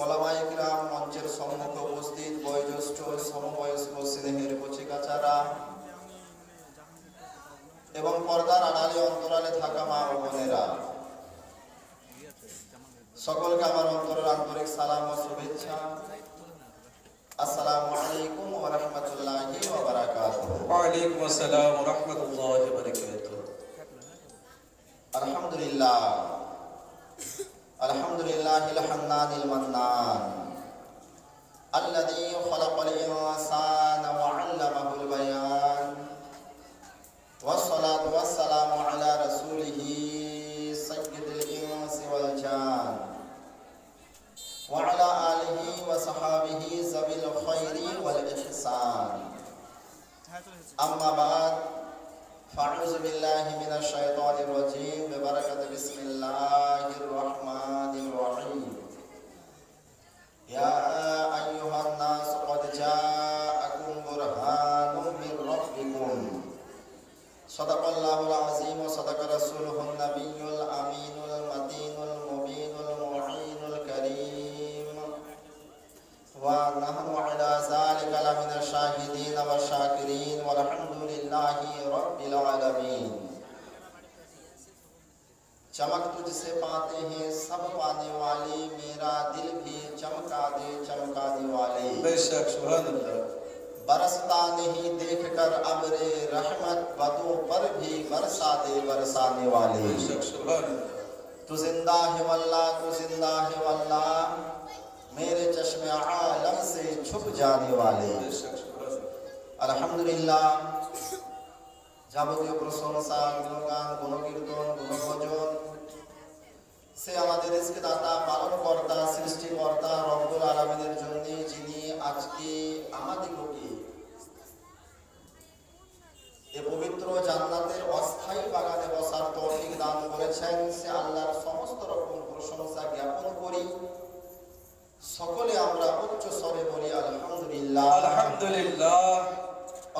ওলামাইকরাম মঞ্চের সম্মুখে উপস্থিত বয়োজ্যেষ্ঠ সমবয়স্ক স্নেহের এবং পর্দার আড়ালে অন্তরালে থাকা মা বোনেরা সকলকে আমার অন্তরের আন্তরিক সালাম ও শুভেচ্ছা। আসসালামু আলাইকুম ওয়া রাহমাতুল্লাহি ওয়া বারাকাতুহু। ওয়া আলাইকুম আসসালাম ওয়া রাহমাতুল্লাহি ওয়া বারাকাতুহু। আলহামদুলিল্লাহ। الحمد لله الحنان المنان الذي خلق الإنسان وعلمه البيان. والصلاة والسلام على رسوله سيد الإنس والجان. وعلى آله وصحابه ذوي الخير والإحسان. أما بعد فأعوذ بالله من الشيطان बरसाने वाले बेशक सुभान अल्लाह तू जिंदा है वल्ला तू जिंदा है वल्ला मेरे चश्मे आलम से छुप जाने वाले बेशक सुभान अल्लाह আলহামদুলিল্লাহ যাবতীয় প্রশংসা গুণগান গুণকীর্তন গুণভজন সে আমাদের রিস্ক দাতা পালন কর্তা সৃষ্টিকর্তা রব্বুল আলমিনের জন্য যিনি আজকে আমাদিগকে এ পবিত্র জান্নাতের অস্থায়ী বাগানে বসার তৌফিক দান করেছেন। সে আল্লাহর সমস্ত রকম প্রশংসা জ্ঞাপন করি। সকলে আমরা উচ্চ স্বরে বলি আলহামদুলিল্লাহ। আলহামদুলিল্লাহ।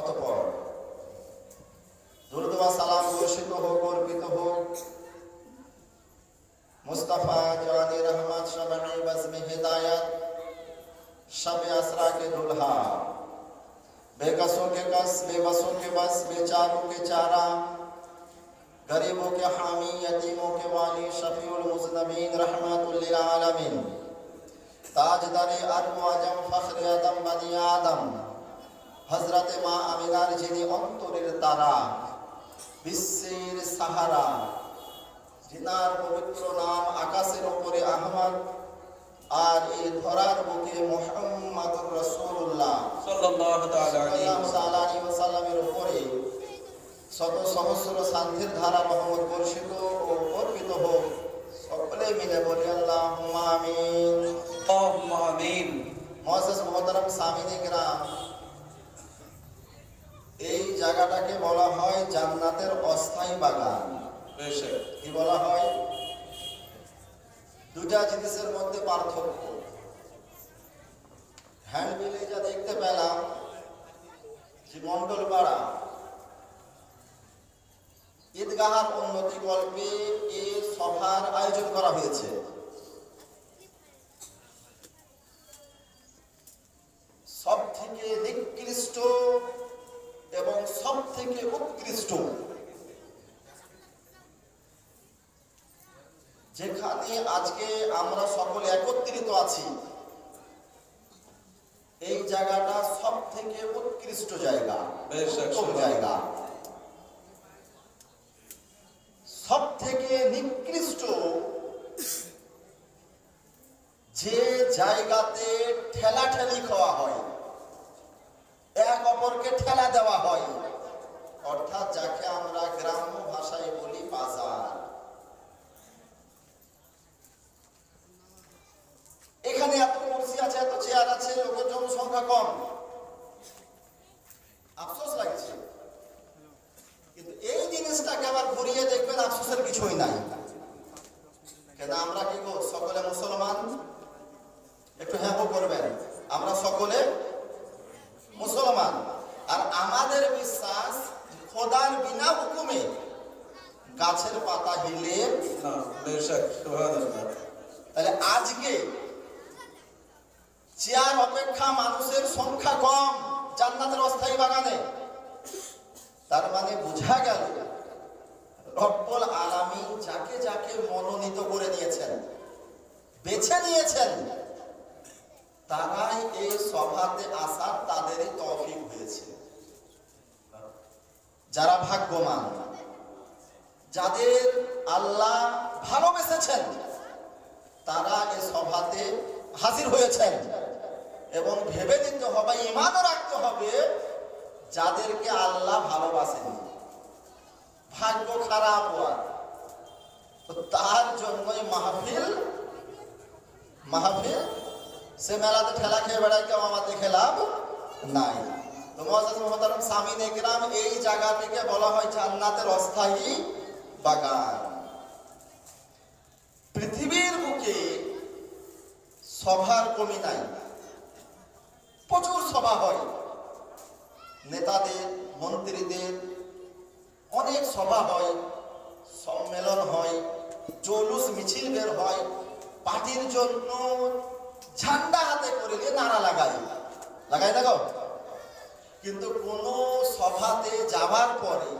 অতপর দুরুদবা সালাম বর্ষিত হোক অর্পিত হোক। মুস্তাফা জানি রহমত শবানি বজমে হিদায়ত بے قصوں کے قص بے بسوں کے بس بے چاروں کے چارہ، غریبوں کے حامی، یتیموں کے والی، شفیع المذنبین، رحمت للعالمین۔ تاج در عرب و عجم فخر عدم بنی آدم۔ حضرت ما امیدار جنی انتر تارا بسیر সাহারা جنار مبتر نام اکسر اپر احمد۔ আর এই ধরার বুকে মোহাম্মদুর রাসূলুল্লাহ সাল্লাল্লাহু তাআলা ওয়াসাল্লামের উপরে শত সহস্র শান্তির ধারা রহমত বর্ষিত ও অর্পিত হোক। সকলে মিলে বলি আল্লাহুম্মা আমিন। আল্লাহুম্মা আমিন। মহাসাস মহতারাম সামিনী গ্রাম। এই জায়গাটাকে বলা হয় জান্নাতের অস্থায়ী বাগান। বেশক কি বলা হয়? দুটা জিনিসের মধ্যে পার্থক্য। হ্যান্ডবিলে যা দেখতে পেলাম, যে মন্ডল পাড়া। ঈদগাহার উন্নতি গল্পে এ সভার আয়োজন করা হয়েছে সব থেকে নিকৃষ্ট এবং সব থেকে উৎকৃষ্ট যেখানে আজকে আমরা সকলে একত্রিত আছি। এই জায়গাটা সব থেকে উৎকৃষ্ট জায়গা জায়গা সব থেকে নিকৃষ্ট যে জায়গাতে ঠেলা ঠেলি খাওয়া হয় এক অপরকে ঠেলা দেওয়া হয় অর্থাৎ যাকে আমরা গ্রাম্য ভাষায় বলি বাজার এখানে এত কুর্সি আছে এত চেয়ার আছে লোকের জনসংখ্যা কম আফসোস লাগছে কিন্তু এই জিনিসটাকে আবার ঘুরিয়ে দেখবেন আফসোসের কিছুই নাই। কেন আমরা কি গো সকলে মুসলমান? একটু হ্যাঁ করবেন। আমরা সকলে মুসলমান। আর আমাদের বিশ্বাস খোদার বিনা হুকুমে গাছের পাতা হিলে তাহলে আজকে চেয়ার অপেক্ষা মানুষের সংখ্যা কম জান্নাতের অস্থায়ী বাগানে। তার মানে বোঝা গেল রব্বুল আলামিন যাকে যাকে মনোনীত করে নিয়েছেন বেছে নিয়েছেন, তারাই এই সভাতে আসার তাদেরই তৌফিক হয়েছে। যারা ভাগ্যবান, যাদের আল্লাহ ভালোবেসেছেন, তারা এ সভাতে হাজির হয়েছেন এবং ভেবে নিতে হবে, ইমানও রাখতে হবে, যাদেরকে আল্লাহ ভালোবাসেন ভাগ্য খারাপ হওয়ার তার জন্যই মাহফিল মাহফিল, সে মেলাতে ঠেলা খেয়ে বেড়ায়, কেউ আমার দেখে লাভ নাই। তো মহাজাজ মোহতারম সামিন এই জায়গাটিকে বলা হয় জান্নাতের অস্থায়ী বাগান। পৃথিবীর বুকে সভার কমি নাই। প্রচুর সভা হয়। নেতাদের, মন্ত্রীদের অনেক সভা হয়, সম্মেলন হয়, জৌলুস মিছিল বের হয়, পার্টির জন্য ঝান্ডা হাতে করে দিয়ে নারা লাগায় লাগাই দেখো কিন্তু কোন সভাতে যাবার পরে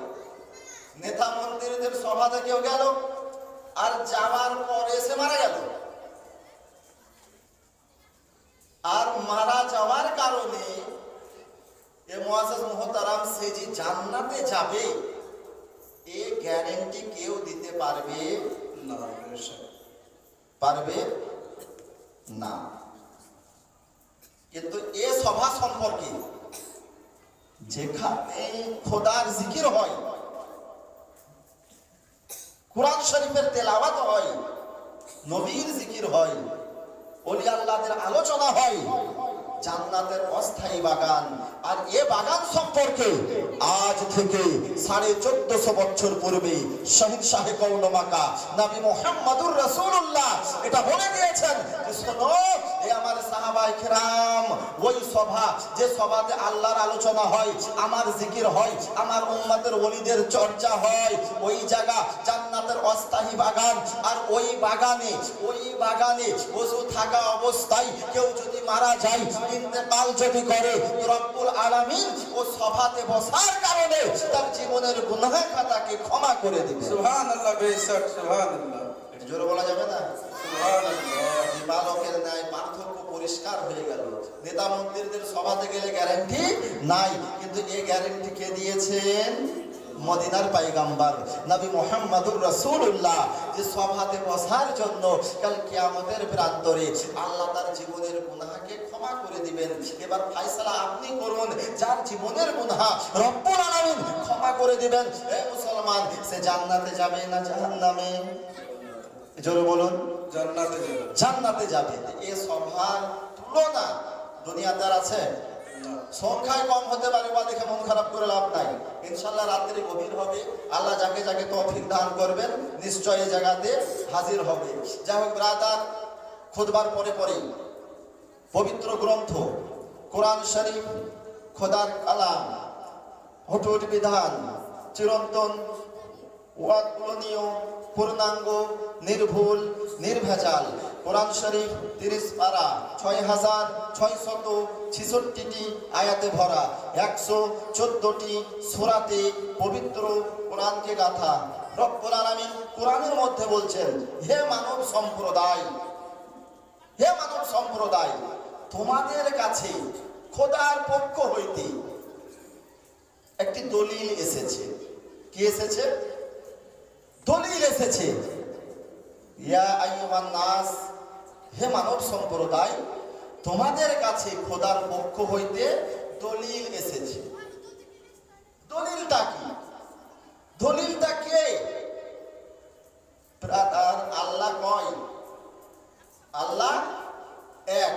নেতা মন্ত্রীদের সভাতে কেউ গেল, আর যাওয়ার পরে সে মারা গেল। আর মারা যাওয়ার কারণে এ মুআজ্জাজ মুহতারাম সে যে জান্নাতে যাবে এ গ্যারেন্টি কেউ দিতে পারবে? না পারবে না। কিন্তু এ সভা সম্পর্কে যেখানে খোদার জিকির হয়, কোরআন শরীফের তেলাওয়াত হয়, নবীর জিকির হয়, ওলি আল্লাহদের আলোচনা হয়, জান্নাতের অস্থায়ী বাগান। আর এ বাগান সম্পর্কে আজ থেকে সাড়ে চোদ্দশো বছর পূর্বে শহীদ শাহে কৌলমাকা নবী মোহাম্মদুর রসুল্লাহ এটা বলে দিয়েছেন শোনো এ আমার সাহাবাই কেরাম ওই সভা যে সভাতে আল্লাহর আলোচনা হয় আমার জিকির হয় আমার উম্মাদের ওলিদের চর্চা হয় ওই জায়গা জান্নাতের অস্থায়ী বাগান। আর ওই বাগানে ওই বাগানে থাকা অবস্থায় কেউ যদি মারা যায় ইন্তেকাল যদি করে রব্বুল আলামিন ও সভাতে বসার কারণে তার জীবনের গুনাহ খাতাকে ক্ষমা করে দিবে। সুবহানাল্লাহ বেশক সুবহানাল্লাহ। জোরে বলা যাবে না? সুবহানাল্লাহ। বিবালকের ন্যায় পার্থক্য পরিষ্কার হয়ে গেল। নেতা মন্ত্রীদের সভাতে গেলে গ্যারান্টি নাই। কিন্তু এই গ্যারান্টি কে দিয়েছেন? মদিনার পাইগাম্বার নবী মোহাম্মদুর রাসূলুল্লাহ। যে সভাতে বসার জন্য কাল কিয়ামতের প্রান্তরে আল্লাহ তার জীবনের গুনাহকে ক্ষমা করে দিবেন। এবার ফায়সালা আপনি করুন, যার জীবনের গুনাহ রব্বুল আলামিন ক্ষমা করে দিবেন। হে মুসলমান, সে জান্নাতে যাবে না জাহান্নামে? জোরে বলুন। জান্নাতে যাবে। এ সভার তুলনা দুনিয়াতে আর আছে। সংখ্যায় কম হতে পারে বা দেখে মন খারাপ করে লাভ নাই। ইনশাল্লাহ রাত্রি গভীর হবে। আল্লাহ যাকে যাকে তৌফিক দান করবেন, নিশ্চয় এই জায়গাতে হাজির হবে। যাই হোক, ব্রাদার, খুদবার পরে পরে পবিত্র গ্রন্থ, কোরআন শরীফ, খোদার কালাম হটুট বিধান, চিরন্তন ওয়াদগুলোনীয় পূর্ণাঙ্গ, নির্ভুল, নির্ভেজাল। কোরআন শরীফ তিরিশ পারা, ছয় হাজার ছয় শত ছিষট্টিটি আয়াতে ভরা, একশো চোদ্দটি সোরাতে পবিত্র কোরআনকে গাথা। রব্বুল আলামিন কোরআনের মধ্যে বলছেন, হে মানব সম্প্রদায়, হে মানব সম্প্রদায়, তোমাদের কাছে খোদার পক্ষ হইতে একটি দলিল এসেছে। কি এসেছে? দলিল এসেছে। ইয়া নাস হে মানব সম্প্রদায় তোমাদের কাছে খোদার পক্ষ হইতে দলিল এসেছে দলিলটা কি দলিলটা কে ব্রাদার আল্লাহ কয় আল্লাহ এক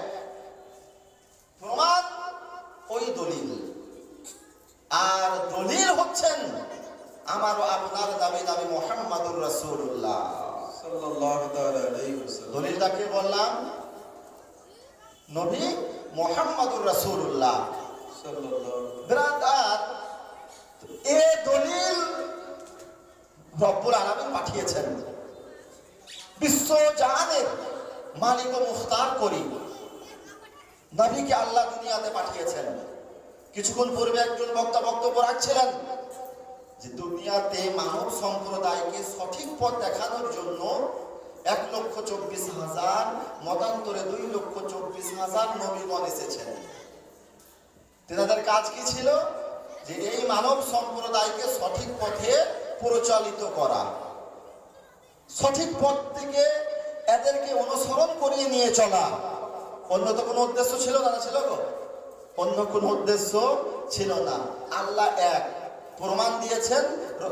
প্রমাণ ওই দলিল আর দলিল হচ্ছেন আমার ও আপনার দাবি দাবি মোহাম্মদুর রাসূলুল্লাহ সাল্লাল্লাহু তাআলা আলাইহি ওয়াসাল্লাম দলিলটাকে বললাম নবী মোহাম্মদুর রাসূলুল্লাহ সাল্লাল্লাহু ব্রাদার এ দলিল রব্বুল আলামিন পাঠিয়েছেন বিশ্ব জাহানের মালিক ও মুখতার করি নবীকে আল্লাহ দুনিয়াতে পাঠিয়েছেন কিছুক্ষণ পূর্বে একজন বক্তা বক্তব্য রাখছিলেন যে দুনিয়াতে মানব সম্প্রদায়কে সঠিক পথ দেখানোর জন্য এক লক্ষ চব্বিশ হাজার মতান্তরে দুই লক্ষ চব্বিশ হাজার নবীগণ এসেছেন তেনাদের কাজ কি ছিল? যে এই মানব সম্প্রদায়কে সঠিক পথে পরিচালিত করা। সঠিক পথ থেকে এদেরকে অনুসরণ করিয়ে নিয়ে চলা। অন্য তো কোনো উদ্দেশ্য ছিল না ছিল গো? অন্য কোনো উদ্দেশ্য ছিল না। আল্লাহ এক, প্রমাণ দিয়েছেন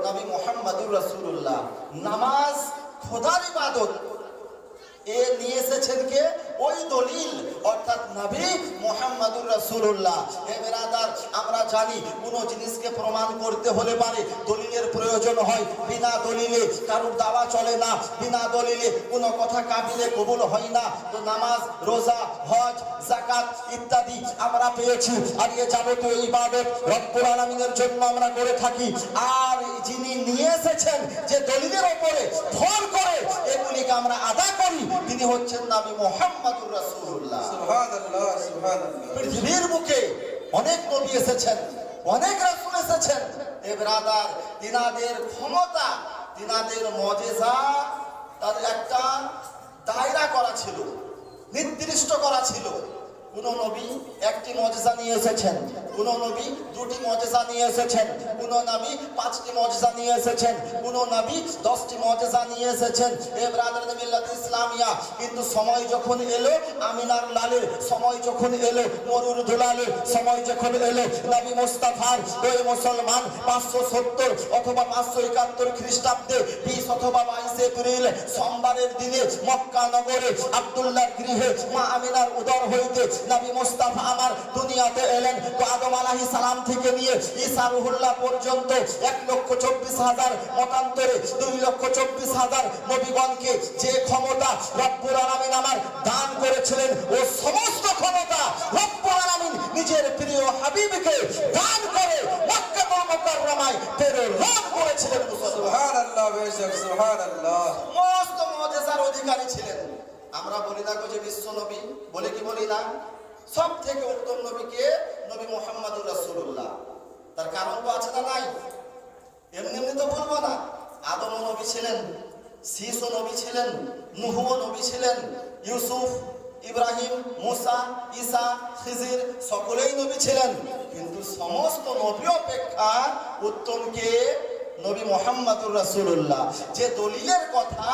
নবী মোহাম্মদুর রাসূলুল্লাহ। নামাজ খোদার ইবাদত। এ নিয়ে এসেছেন কে? ওই দলিল, অর্থাৎ নবী মোহাম্মদুর রাসূলুল্লাহ। হে বেরাদার, আমরা জানি কোনো জিনিসকে প্রমাণ করতে হলে পারে দলিলের প্রয়োজন হয়। বিনা দলিলে কারোর দাওয়া চলে না, বিনা দলিলে কোনো কথা কাবিলে কবুল হয় না। তো নামাজ, রোজা, হজ জাকাত ইত্যাদি আমরা পেয়েছি, আর এ যাবতীয় ইবাদত রব্বুল আলামিনের জন্য আমরা করে থাকি। আর যিনি নিয়ে এসেছেন যে দলিলের ওপরে ভর করে, এগুলিকে আমরা আদা করি, তিনি হচ্ছেন নবী মোহাম্মদুর রাসূলুল্লাহ। সুবহানাল্লাহ সুবহানাল্লাহ। পৃথিবীর মুখে অনেক নবী এসেছেন অনেক রাসূল এসেছেন। এ ব্রাদার তিনাদের ক্ষমতা তিনাদের মজেজা তার একটা দায়রা করা ছিল নির্দিষ্ট করা ছিল। কোন নবী একটি মজেজা নিয়ে এসেছেন। কোন নবী দুটি মজেজা নিয়ে এসেছেন। কোন নবী পাঁচটি মজেজা নিয়ে এসেছেন। কোন নবী দশটি মজেজা নিয়ে এসেছেন। এ ব্রাদার মিল্লাত ইসলামিয়া, কিন্তু সময় যখন এলো, আমিনার লালের সময় যখন এলো, মরুর দুলালের সময় যখন এলো, নবী মুস্তাফার ওই মুসলমান পাঁচশো সত্তর অথবা পাঁচশো একাত্তর খ্রিস্টাব্দে বিশ অথবা বাইশ এপ্রিল সোমবারের দিনে মক্কা নগরে আব্দুল্লাহর গৃহে মা আমিনার উদর হইতে নবী মুস্তাফা আমার দুনিয়াতে এলেন। তো আদম আলাহি সালাম থেকে নিয়ে ঈসা রুহুল্লাহ পর্যন্ত এক লক্ষ চব্বিশ হাজার মতান্তরে দুই লক্ষ চব্বিশ হাজার নবীগণকে যে ক্ষমতা রব্বুল আলামিন আমার দান করেছিলেন ও সমস্ত ক্ষমতা রব্বুল আলামিন নিজের প্রিয় হাবিবকে দান করে মক্কাতুল মুকাররমায় প্রেরণ করেছিলেন সুবহানাল্লাহ বেশক সুবহানাল্লাহ। সমস্ত মজেজার অধিকারী ছিলেন। আমরা বলি না যে বিশ্ব নবী, বলে কি বলি না? সব থেকে উত্তম নবীকে নবী মোহাম্মদুর রাসূলুল্লাহ। তার কারণ তো আছে না নাই? এমনি এমনি তো বলব না। আদম নবী ছিলেন শীষ নবী ছিলেন নুহ নবী ছিলেন, ইউসুফ, ইব্রাহিম, মুসা, ঈসা, খিজির সকলেই নবী ছিলেন। কিন্তু সমস্ত নবী অপেক্ষা উত্তম কে? নবী মোহাম্মদুর রাসূলুল্লাহ। যে দলিলের কথা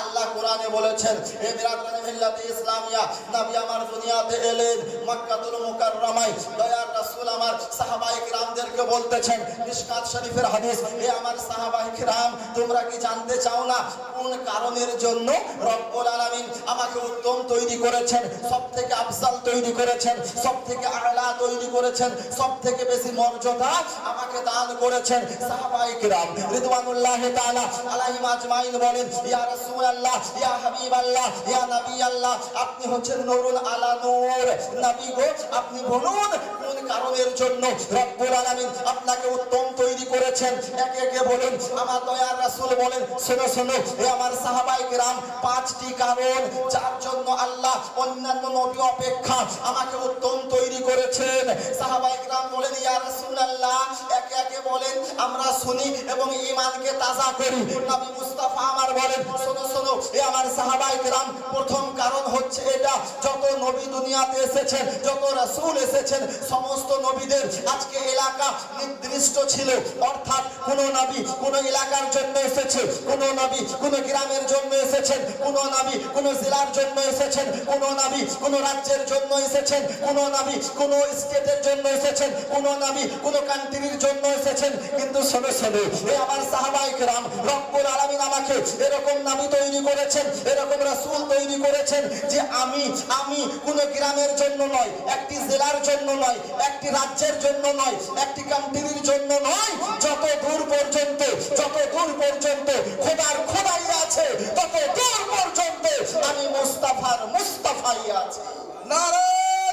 আল্লাহ কোরআনে বলেছেন, হে বিরাদরানে মিল্লাতে ইসলামিয়া, নবী আমার দুনিয়াতে এলেন মক্কাতুল মুকাররমায়। দয়ার রাসূল আমার সাহাবায়ে কিরামদেরকে বলতেছেন, মিশকাত শরীফের হাদিস, হে আমার সাহাবায়ে কিরাম, তোমরা কি জানতে চাও না কোন কারণের জন্য রব্বুল আলামিন আমাকে উত্তম তৈরি করেছেন, সবথেকে আফজাল তৈরি করেছেন, সবথেকে আলা তৈরি করেছেন, সবথেকে বেশি মর্যাদা আমাকে দান করেছেন? সাহাবায়ে কিরাম রিদওয়ানুল্লাহি তাআলা আলাইহিম আজমাইন বলেন, ইয়া রাসূলুল্লাহ, ইয়া হাবিবাল্লাহ, ইয়া নবী আল্লাহ আপনি হচ্ছেন নূরুল আলা নূর। নবী গো, আপনি বলুন কোন কারণের জন্য রব্বুল আলামিন আপনাকে উত্তম তৈরি করেছেন। একে একে বলেন, আমার দয়ার রাসূল বলেন, শোনো শোনো হে আমার সাহাবায়ে কিরাম, পাঁচটি কারণ যার জন্য আল্লাহ অন্যান্য নবী অপেক্ষা আমাকে উত্তম তৈরি করেছেন। সাহাবায়ে কিরাম বলেন, ইয়া রাসূলুল্লাহ। একে একে বলেন, আমরা শুনি এবং ঈমানকে তাজা করি। নবী মুস্তাফা আমার বলেন, শোনো শোনো, এ আমার সাহাবায়ে কিরাম, প্রথম কারণ হচ্ছে এটা, যত নবী দুনিয়াতে এসেছেন, যত রাসূল এসেছেন, সমস্ত নবীদের আজকে এলাকা নির্দিষ্ট ছিল। অর্থাৎ কোন নবী কোন এলাকার জন্য এসেছে, কোন নবী কোন গ্রামের জন্য এসেছেন, কোন নবী কোন জেলার জন্য এসেছেন, কোন নবী কোন রাজ্যের জন্য এসেছেন, কোন নবী কোন স্টেটের জন্য এসেছেন, কোন নবী কোন কান্ট্রির জন্য এসেছেন। কিন্তু শোনো শোনো, এ আমার সাহাবায়ে কেরাম রব্বুল আলামিন আমাকে এরকম নবী তৈরি করেছেন, এরকম রাসুল তৈরি করেছেন যে আমি আমি কোন গ্রামের জন্য নয়, একটি জেলার জন্য নয় একটি রাজ্যের জন্য নয় একটি কান্ট্রির জন্য নয়। যত দূর পর্যন্ত যত দূর পর্যন্ত খোদার খোদাই আছে তত দূর পর্যন্ত আমি মুস্তাফার মুস্তাফাই আছে। নারে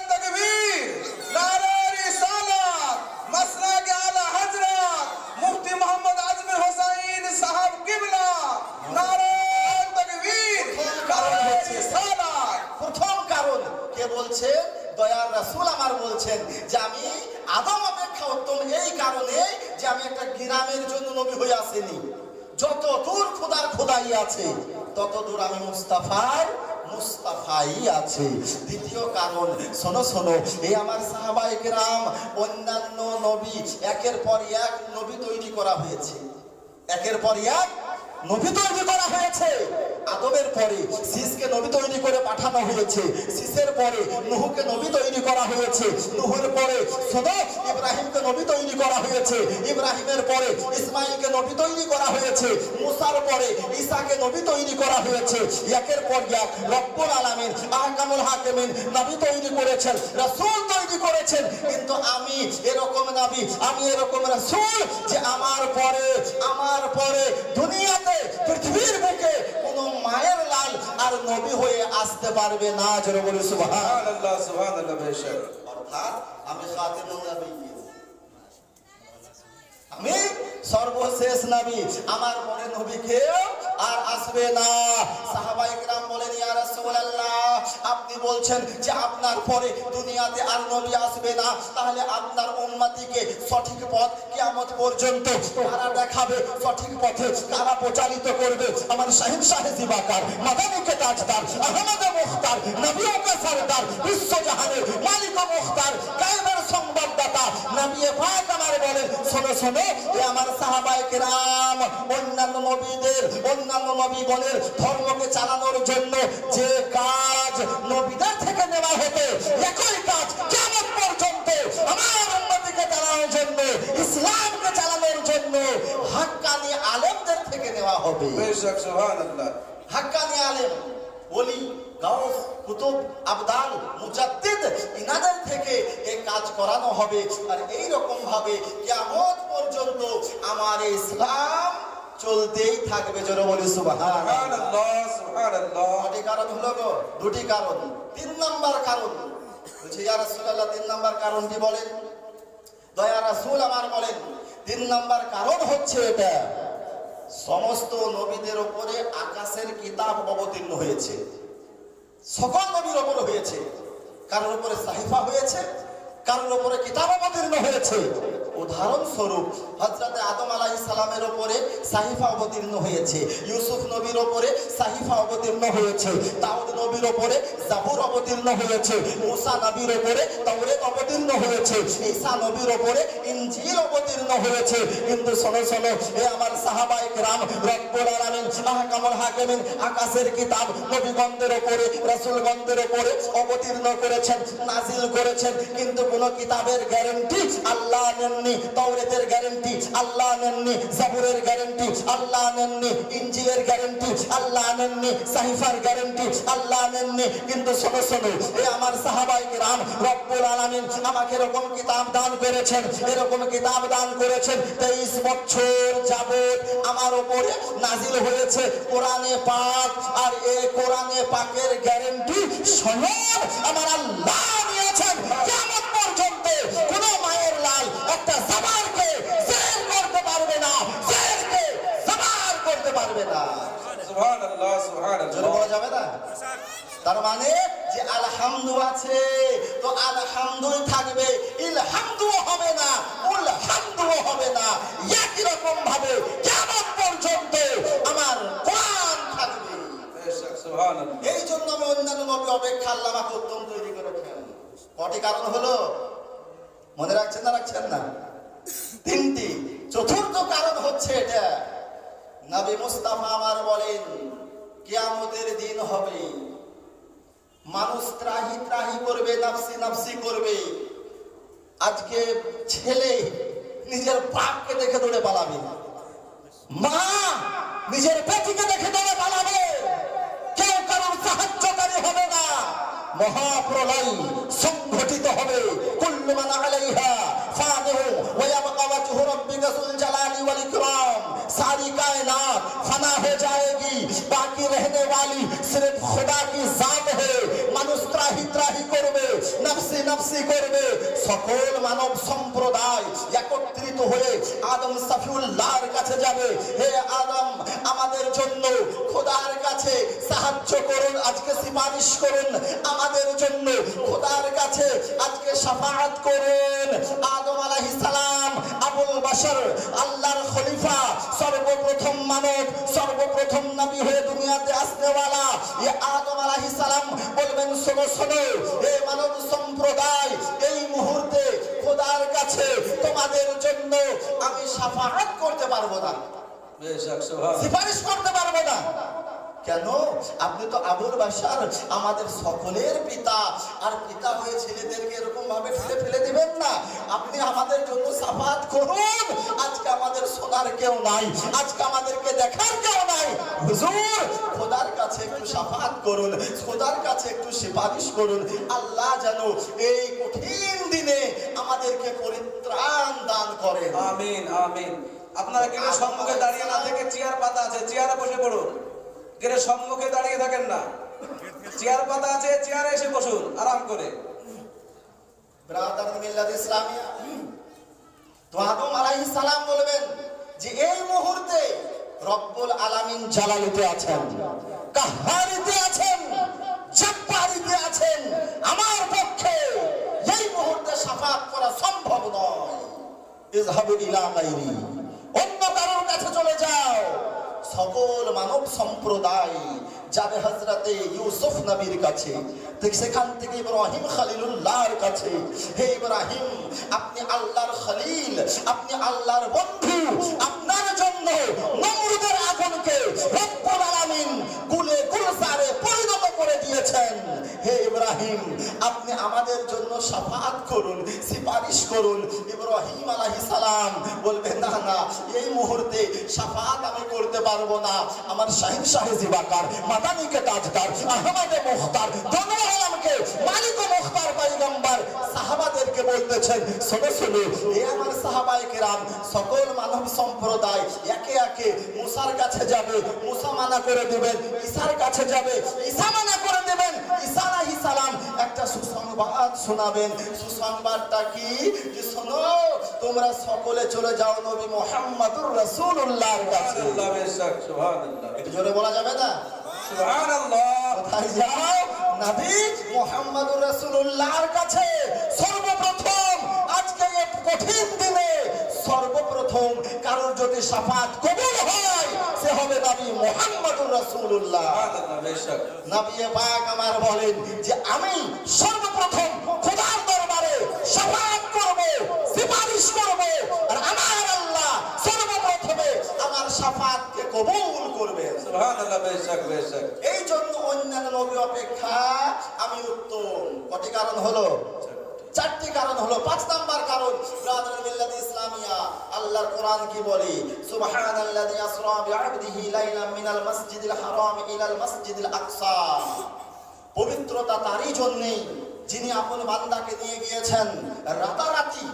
তাকবীর নারে রিসালাত মাসলাকে আলা হযরত মুফতি মোহাম্মদ আজমির হোসেন সাহেব কিবলা। নারে তাকবীর কারণ নারে হচ্ছে রিসালাত। প্রথম কারণ কে বলছে? দয়ার রাসূল আমার বলছেন যে আমি আদম অপেক্ষা উত্তম, এই কারণে যে আমি একটা গ্রামের জন্য নবী হয়ে আসেনি। যত দূর খোদার খোদাই আছে, তত দূর আমি মুস্তাফার মুস্তাফাই আছে। দ্বিতীয় কারণ, শোনো শোনো, এই আমার সাহাবাই গ্রাম অন্যান্য নবী, একের পর এক নবী তৈরি করা হয়েছে। একের পর এক নবী তৈরি করা হয়েছে। আদমের পরে শীষকে নবী তৈরি করে পাঠানো হয়েছে। শীষের পরে নুহুকে নবী তৈরি করা হয়েছে। নুহুর পরে শোনো ইব্রাহিমকে নবী তৈরি করা হয়েছে। ইব্রাহিমের পরে ইসমাইলকে নবী তৈরি করা হয়েছে। মুসার পরে ঈসাকে নবী তৈরি করা হয়েছে। একের পর এক রব্বুল আলামিন আহকামুল হাকিমিন নবী তৈরি করেছেন, রাসূল তৈরি করেছেন। কিন্তু আমি এরকম নবী, আমি এরকম রাসূল যে আমার পরে আমার পরে দুনিয়াতে, পৃথিবীর নবী হয়ে আসতে পারবে না জোরে বলে সুবহান সুবহানাল্লাহ সুবহানাল্লাহ বেশক। অর্থাৎ আমি খাতিমুন নবী। আমি সর্বশেষ নবী, আমার পরে নবী কেউ আর আসবে না। সাহাবায়ে কেরাম বলেন আপনি বলছেন যে আপনার পরে দুনিয়াতে আর নবী আসবে না। তাহলে আপনার উম্মতিকে সঠিক পথ কিয়ামত পর্যন্ত কারা দেখাবে? সঠিক পথে কারা প্রচারিত করবে? আমার শাহিদ শাহেজি বাকার, মাদানিকে তাজদার, আহমদ মুখতার, নবী সরদার, বিশ্বজাহানের মালিক মুখতার কায়েমের সংবাদদাতা, নবী পাক আমার বলেন, শোনো শোনো আমার সাহাবায়ে কেরাম অন্যান্য নবীদের অন্যান্য নবীগণের ধর্মকে চালানোর জন্য যে কাজ নবীদের থেকে নেওয়া হতো একই কাজ কেমন পর্যন্ত আমার উম্মতিকে চালানোর জন্য ইসলামকে চালানোর জন্য হাক্কানি আলেমদের থেকে নেওয়া হবে। হাক্কানি আলেম ওলি গাউস কুতুব আবদাল মুজাদ্দিদ ইনাদের থেকে এই কাজ করানো হবে। আর এই রকম ভাবে কিয়ামত পর্যন্ত আমার ইসলাম চলতেই থাকবে জোরে বলি কটি কারণ হলো গো দুটি কারণ। তিন নাম্বার কারণ বলছি ইয়া রাসূলুল্লাহ তিন নাম্বার কারণটি বলেন। দয়া রাসূল আমার বলেন তিন নাম্বার কারণ হচ্ছে এটা সমস্ত নবীদের উপরে আকাশের কিতাব অবতীর্ণ হয়েছে। সকল নবীর ওপরে হয়েছে। কারোর উপরে সাহিফা হয়েছে কারোর উপরে কিতাব অবতীর্ণ হয়েছে। উদাহরণস্বরূপ হজরতে আদম আলাইহিস সালামের উপরে সাহিফা অবতীর্ণ হয়েছে, ইউসুফ নবীর উপরে সাহিফা অবতীর্ণ হয়েছে, দাউদ নবীর উপরে জাবুর অবতীর্ণ হয়েছে, মুসা নবীর উপরে তাওরাত অবতীর্ণ হয়েছে, ঈসা নবীর উপরে ইনজিল অবতীর্ণ হয়েছে। কিন্তু শোনো শোনো, এ আমার সাহাবায়ে রাম রব্বুল আলামিন, আহকামুল হাকিমিন আকাশের কিতাব নবীগণদের উপরে, রাসূলগণদের উপরে অবতীর্ণ করেছেন নাজিল করেছেন। কিন্তু কোন কিতাবের গ্যারান্টি আল্লাহ নেননি। তাওরাতের গ্যারান্টি আল্লাহ নেননি, জাবুরের গ্যারান্টি আল্লাহ নেননি, ইনজিলের গ্যারান্টি আল্লাহ নেননি, সাহিফার গ্যারান্টি আল্লাহ নেননি। কিন্তু শোনো শোনো, এ আমার সাহাবাই কিরাম রব্বুল আলামিন আমাকে এরকম কিতাব দান করেছেন, এরকম কিতাব দান করেছেন, তেইশ বছর যাবত আমার ওপরে নাজিল হয়েছে কোরআনে পাক, আর এই কোরআনে পাকের গ্যারান্টি স্বয়ং আমার আল্লাহ নিয়েছেন। কিয়ামত কোন মায়ের লাল একটা জাবারকে জের করতে পারবে না জেরকে জাবার করতে পারবে না। সুবহানাল্লাহ জোরে বলা যাবে না? তার মানে যে আলহামদু আছে তো আলহামদুই থাকবে ইলহামদু হবে না উলহামদু হবে না। একই রকম ভাবে কেমন পর্যন্ত আমার কোরআন থাকবে। এই জন্য আমি অন্যান্য নবী অপেক্ষা আল্লাহ উত্তম তৈরি করেছেন কটি কারণ হলো? মনে রাখছেন না রাখছেন না? তিনটি। চতুর্থ কারণ হচ্ছে এটা। নবী মুস্তাফা আমার বলেন, কিয়ামতের দিন হবে। মানুষ ত্রাহি ত্রাহি করবে, নাফসি নাফসি করবে। আজকে ছেলে নিজের বাপকে দেখে দৌড়ে পালাবে। মা নিজের বেটিকে দেখে দৌড়ে পালাবে। ساری کائنفا کی سات ہے منہی کروے নফসি নফসি করবে। সকল মানব সম্প্রদায় একত্রিত হয়ে আদম সাফিউল্লাহর কাছে যাবে। হে আদম, আমাদের জন্য খোদার কাছে সাহায্য করুন, আজকে সুপারিশ করুন। আমাদের জন্য খোদার কাছে আজকে শাফাআত করুন। আদম আলাইহিস সালাম, আবুল বাশার, আল্লাহর খলিফা, সর্বপ্রথম মানব, সর্বপ্রথম নবী হয়ে দুনিয়াতে আসনেওয়ালা। এ আদম আলাইহিস সালাম বলবেন, শোনো শোনো, হে মানব সম্প্রদায় এই মুহূর্তে খোদার কাছে তোমাদের জন্য আমি শাফাআত করতে পারব না। সিফারিশ করতে পারব না। কেন? আপনি তো আবুল বাসার আমাদের সকলের পিতা। আর পিতা হয়ে ছেলেদেরকে এরকম ভাবে ফেলে ফেলে দিবেন না। আপনি আমাদের জন্য সাফাত করুন। আজকে আমাদের কেউ নাই। আজকে আমাদেরকে দেখার কেউ নাই। হুজুর খোদার কাছে একটু সাফাত করুন খোদার কাছে একটু সুপারিশ করুন। আল্লাহ যেন এই কঠিন দিনে আমাদেরকে পরিত্রাণ দান করে আমিন আমিন। আপনারা গেলে সম্মুখে দাঁড়িয়ে না থেকে চেয়ার পাতা আছে? চেয়ারে বসে পড়ুন। গেলে সম্মুখে দাঁড়িয়ে থাকেন না? চেয়ার পাতা আছে চেয়ারে এসে বসুন আরাম করে। ব্রাদার মিল্লাত ইসলামিয়া তো আদম আলাইহিস সালাম বলবেন যে এই মুহূর্তে রব্বুল আলামিন জালালিতে আছেন, কাহারিতে আছেন, জব্বারিতে আছেন, আমার পক্ষে এই মুহূর্তে সাফাত করা সম্ভব নয়। ইজহাবু ইলা গায়রি, অন্য কারোর কাছে চলে যাও। সকল মানব সম্প্রদায় যাবে হজরতে ইউসুফ নবীর কাছে। সেখান থেকে ইব্রাহিম খালিলুল্লাহর কাছে, হে ইব্রাহিম, আপনি আল্লাহর খালিল, আপনি আল্লাহর বন্ধু, আপনার জন্য ইব্রাহিম, আপনি আমাদের জন্য সাফাত করুন, সিফারিশ করুন। ইব্রাহিম আলাইহিস সালাম বলবে, না না, এই মুহূর্তে সাফাত আমি করতে পারব না। আমার শাহিন শাহে জিবাকার মাদানিকে তাজদার, আহমদে মুখতার আলমকে মালিক মুখতার সাহাবাদেরকে বলতেছেন, শোনো শোনো, এ আমার সাহাবায়ে কেরাম, সকল মানব সম্প্রদায় একে একে মুসার কাছে যাবে, মুসা মানা করে দিবেন ঈসার কাছে যাবে ঈসা মানা করে দেবেন আলাইহিস সালাম একটা সুসংবাদ শোনাবেন। সুসংবাদটা কি? যে শোনো তোমরা সকলে চলে যাও নবী মুহাম্মদুর রাসূলুল্লাহর কাছে। আল্লাহ বেশক সুবহানাল্লাহ। একটু জোরে বলা যাবে না? সুবহানাল্লাহ। কোথায় যাও? নবী মুহাম্মদুর রাসূলুল্লাহর কাছে। সর্বপ্রথম আজকে এই কঠিন দিনে সর্বপ্রথম কারোর যদি সাফাত কবুল হয় সে হবে নবী মুহাম্মদুর রাসূলুল্লাহ। নবী পাক আমার বলেন যে আমি সর্বপ্রথম খোদার দরবারে সাফাত করব সিফারিশ করব আর আমার আল্লাহ সর্বপ্রথমে আমার সাফাতকে কবুল করবে। সুবহানাল্লাহ বেশক বেশক। এই জন্য অন্যান্য নবী অপেক্ষা আমি উত্তম। কটি কারণ হলো? চারটি কারণ হলো, পাঁচ নাম্বার কারণ ইসলামিয়া, আল্লাহর কোরআন কি বলে? সুবহানাল্লাযী আসরা বিআবদিহি লাইলাম মিনাল মাসজিদিল হারাম ইলাল মাসজিদিল আকসা। পবিত্রতা তারই জন্যে যিনি আপন বান্দাকে নিয়ে গিয়েছেন, রাতারাতি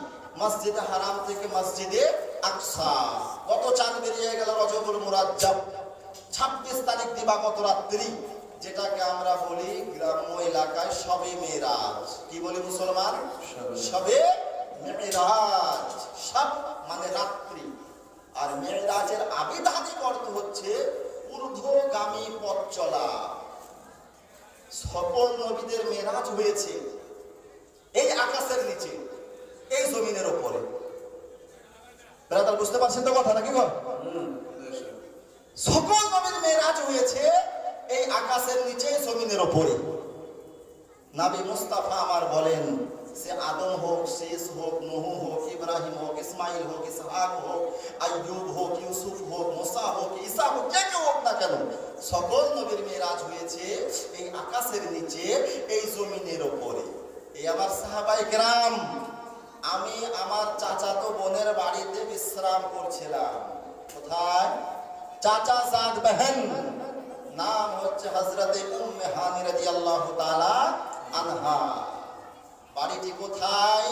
মসজিদে হারাম থেকে মসজিদে আকসা। কত চাঁদ বেরিয়ে গেল রজবুল মুরাজ্জাব। ছাব্বিশ তারিখ দিবাগত রাত্রি। যেটাকে আমরা বলি গ্রাম্য এলাকায় সবে মেয়েরাজ। কি বলি মুসলমান? সবে। মেয়েরাজ। সব মানে রাত্রি। আর মেয়েরাজের আবিধানিক অর্থ হচ্ছে ঊর্ধ্বগামী পথ চলা। সকল নবীদের মেরাজ হয়েছে এই আকাশের নিচে এই জমিনের ওপরে বুঝতে পারছেন তো কথা নাকি সকল নবীর মেরাজ হয়েছে এই আকাশের নিচে জমিনের ওপরে। নাবি মুস্তাফা আমার বলেন, সে আদম হোক শেষ হোক, নহু হোক, ইব্রাহিম হোক, ইসমাইল হোক, ইসহাক হোক, আইয়ুব হোক, ইউসুফ হোক, মুসা হোক, ঈসা হোক, যে কেউ হোক না কেন, সকল নবীর মেয়েরাজ হয়েছে এই আকাশের নিচে, এই জমিনের ওপরে। এই আমার সাহাবাই গ্রাম আমি আমার চাচাতো বোনের বাড়িতে বিশ্রাম করছিলাম। কোথায়? চাচা জাদ বেহেন। নাম হচ্ছে হজরতে উম্মে হানি রাদিয়াল্লাহু তাআলা আনহা। বাড়িটি কোথায়?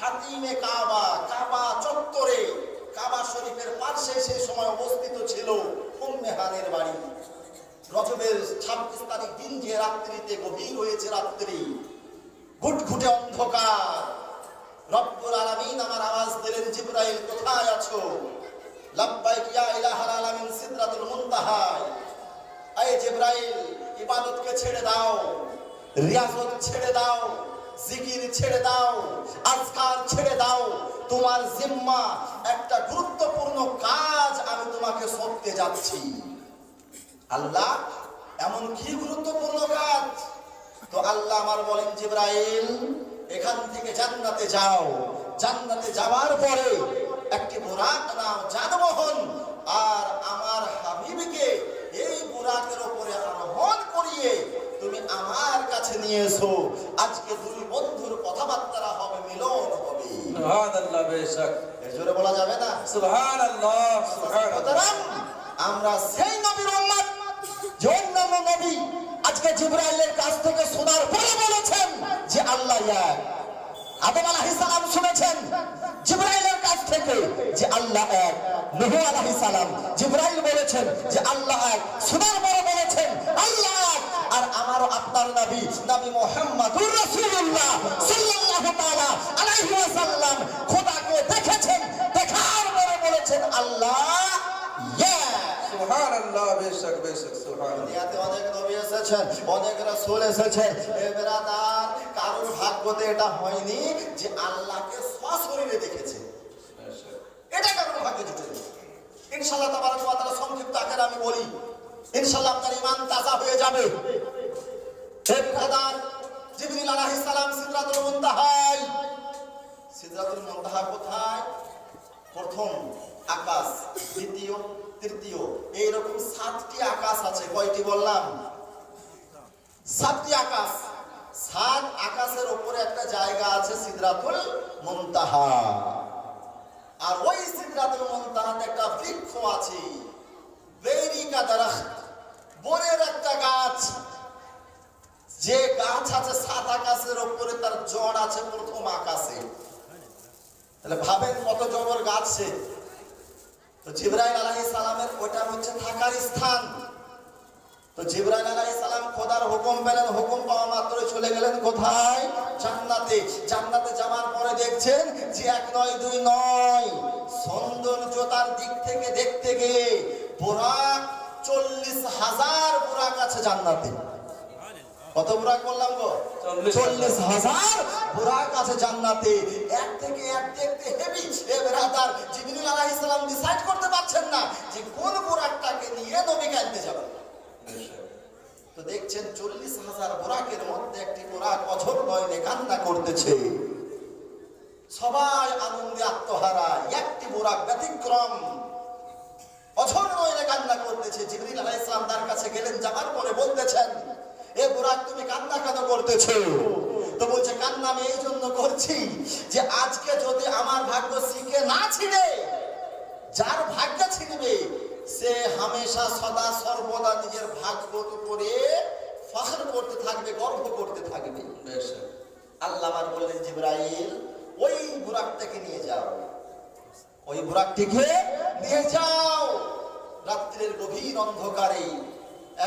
হাতিমে কাবা কাবা চত্বরে। কাবা শরীফের পাশে সেই সময় অবস্থিত ছিল উম্মে হানের বাড়ি। রজবের ছাব্বিশ তারিখ দিন যে রাত্রিতে গভীর হয়েছে রাত্রি। ঘুটঘুটে অন্ধকার। রব্বুল আলামিন আমার আওয়াজ দিলেন, জিব্রাইল, কোথায় আছো? লাব্বাইক ইয়া ইলাহাল আলামিন সিদরাতুল মুনতাহায় এই জিব্রাইল, ইবাদতকে ছেড়ে দাও। রিয়াজত ছেড়ে দাও। জিকির ছেড়ে দাও। আজকার ছেড়ে দাও। তোমার জিম্মা একটা গুরুত্বপূর্ণ কাজ আমি তোমাকে সরতে যাচ্ছি। আল্লাহ, এমন কি গুরুত্বপূর্ণ কাজ? তো আল্লাহ আমার বলেন, জিব্রাইল, এখান থেকে জান্নাতে যাও। জান্নাতে যাওয়ার পরে একটি বুরাক নাও যানবাহন আর আমার হাবিবকে এই বুরাকের উপরে আরোহণ করিয়ে তুমি আমার কাছে নিয়ে এসো। আজকে দুই বন্ধুর কথাবার্তা হবে মিলন হবে। সুবহানাল্লাহ বেশক। জোরে বলা যাবে না? সুবহানাল্লাহ সুবহানাল্লাহ। আমরা সেই নবীর উম্মত যে অন্যান্য নবী আজকে জিব্রাইলের কাছ থেকে শোনার পরে বলেছেন যে আল্লাহ এক। আদম আলাইহিস সালাম শুনেছেন জিব্রাইলের কাছ থেকে যে আল্লাহ এক নূহ আলাইহিস সালাম জিব্রাইল বলেছেন যে আল্লাহ এক শোনার পরে বলেছেন আল্লাহ এক। আর আমারও আপনার নবী নবী মুহাম্মদুর রাসূলুল্লাহ সাল্লাল্লাহু তাআলা আলাইহি ওয়াসাল্লাম খোদাকে দেখেছেন দেখার পরে বলেছেন আল্লাহ সুবহানাল্লাহ বেশক বেশক সুবহানাল্লাহ। দুনিয়াতে অনেক নবী এসেছেন অনেক রাসূল এসেছেন। এ ভাগ্যতে এটা হয়নি যে আল্লাহকে সশরীরে দেখেছে। এটা কারোর ভাগ্যে তাবারক ওয়া সংক্ষিপ্ত আকারে আমি বলি, ইনশাআল্লাহ আপনার ঈমান তাজা হয়ে যাবে। জিবরিল আলাইহিস সালাম সিদরাতুল সিদরাতুল মুনতাহা কোথায়? প্রথম আকাশ, দ্বিতীয়, তৃতীয়। এইরকম সাতটি আকাশ আছে, কয়টি বললাম? সাতটি আকাশ। সাত আকাশের উপরে একটা জায়গা আছে, সিদরাতুল মুনতাহা। আর ওই সিদরাতুল মুনতাহাতে একটা বৃক্ষ আছে। বেরিকা বনের একটা গাছ। যে গাছ আছে সাত আকাশের উপরে, তার জড় আছে প্রথম আকাশে। তাহলে ভাবেন কত জবর গাছ সে। তো জিব্রাইল আলাইহিস সালামের ওটা হচ্ছে থাকার স্থান। তো জিব্রাইল সালাম খোদার হুকুম পেলেন হুকুম পাওয়া মাত্রই চলে গেলেন কোথায়? জান্নাতে। জান্নাতে যাওয়ার পরে দেখছেন যে এক নয় দুই নয়। সৌন্দর্যতার দিক থেকে দেখতে গিয়ে বুরাক চল্লিশ হাজার বুরাক আছে জান্নাতে। কত বুরাক বললাম গো? চল্লিশ হাজার। বুরাক আছে জান্নাতে। এক থেকে এক দেখতে হেভি এ বেরাদার জিবরিল আলাইহিস সালাম ডিসাইড করতে পারছেন না যে কোন বুরাকটাকে নিয়ে নবীকে আনতে যাবেন। তো দেখছেন চল্লিশ হাজার বোরাকের মধ্যে একটি বোরাক অঝর নয়নে কান্না করতেছে। সবাই আনন্দে আত্মহারা, একটি বোরাক ব্যতিক্রম। অঝর নয়নে কান্না করতেছে। জিবরিল আলাইহিস সালাম তার কাছে গেলেন, যাবার পরে বলতেছেন, এ বোরাক, তুমি কান্না কেন করতেছো? তো বলছে, কান্না আমি এই জন্য করছি যে আজকে যদি আমার ভাগ্য শিখে না ছিঁড়ে, যার ভাগ্য ছিনবে সে হামেশা সদা সর্বদা নিজের ভাগ্য করে ফখর করতে থাকবে গর্ব করতে থাকবে। আল্লাহ বললেন জিব্রাইল ওই বুরাকটাকে নিয়ে যাও। ওই বুরাকটিকে নিয়ে যাও। রাত্রির গভীর অন্ধকারে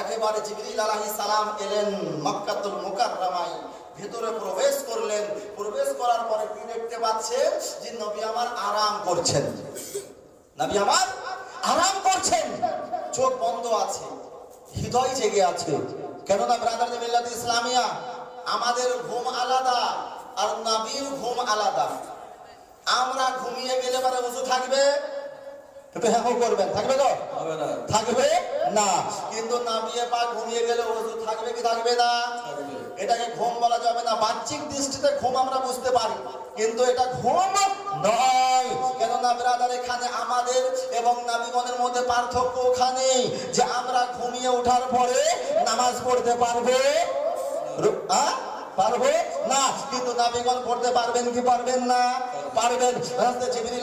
একেবারে জিবরিল আলাইহিস সালাম এলেন মক্কাতুল মুকাররমায়। ভেতরে প্রবেশ করলেন। প্রবেশ করার পরে কি দেখতে পাচ্ছেন? যে নবী আমার আরাম করছেন। নবী আমার আরাম করছেন চোখ বন্ধ আছে হৃদয় জেগে আছে। কেননা ব্রাদার মিল্লাত ইসলামিয়া আমাদের ঘুম আলাদা আর নবীর ঘুম আলাদা। আমরা ঘুমিয়ে গেলে পরে উজু থাকবে হ্যাঁ হো করবেন। থাকবে তো? না। থাকবে না। কিন্তু নামিয়ে পা ঘুমিয়ে গেলে ওজু থাকবে কি থাকবে না? এটাকে ঘুম বলা যাবে না। বাহ্যিক দৃষ্টিতে ঘুম আমরা বুঝতে পারি। কিন্তু এটা ঘুম নয়। ব্রাদার এখানে আমাদের এবং নাবিগণের মধ্যে পার্থক্য ওখানে যে আমরা ঘুমিয়ে ওঠার পরে নামাজ পড়তে পারব? পারবে? না, কিন্তু নাবিগণ পড়তে পারবেন কি পারবেন না? পারবেন।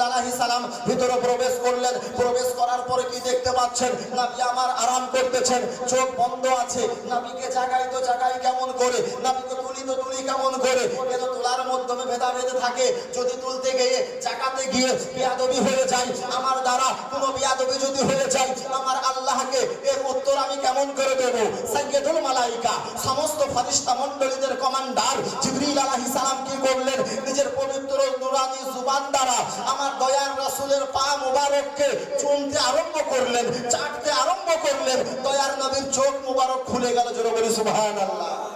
আলাইহিস সালাম ভিতরে প্রবেশ করলেন। প্রবেশ করার পরে কি দেখতে পাচ্ছেন? নাবি আমার আরাম করতেছেন। চোখ বন্ধ আছে। নাবিকে জাগাই তো জাগাই কেমন করে? নাবিকে তুলি তো তুলি কেমন করে? কেন তোলার মাধ্যমে ভেদাভেদ থাকে। যদি তুলতে গিয়ে, জাগাতে গিয়ে বিয়াদবি হয়ে যায়, আমার দ্বারা কোনো বিয়াদবি যদি হয়ে যায়, আমার আল্লাহকে এর উত্তর আমি কেমন করে দেব? সাইয়েদুল মালাইকা, সমস্ত ফারিস্তা মণ্ডলীদের কমান্ডার জিবরিল আলাইহিস সালাম কি করলেন? নিজের পবিত্র নুরানি জুবান দ্বারা আমার দয়ার রাসূলের পা মুবারককে চুমতে আরম্ভ করলেন, চাটতে আরম্ভ করলেন। দয়ার নবীর চোখ মুবারক খুলে গেল জোরে বলি, সুবহানাল্লাহ।